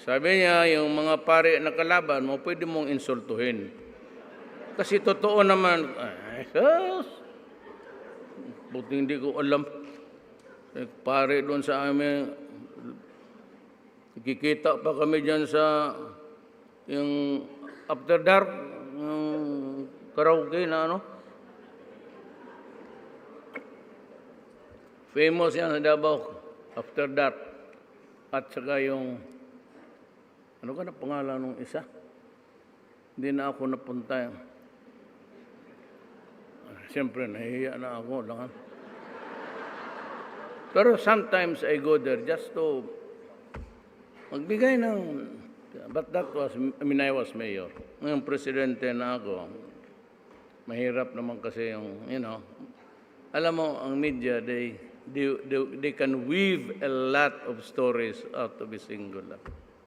Sabi niya, yung mga pare na kalaban mo, pwede mong insultuhin. Kasi totoo naman, ay! Buti hindi ko alam. Eh, pare doon sa amin, kikita pa kami dyan sa yung after dark, yung karaoke na ano. Famous yan sa Davao, after dark. At saka yung, ano ka na pangalan nung isa? Hindi na ako napunta. Siyempre, nahihiya na ako. Lang. Pero sometimes I go there just to magbigay ng... But that was, I mean, I was mayor. Ngayon, presidente na ako. Mahirap naman kasi yung, you know, alam mo, ang media, they, they, they, they can weave a lot of stories out of a single.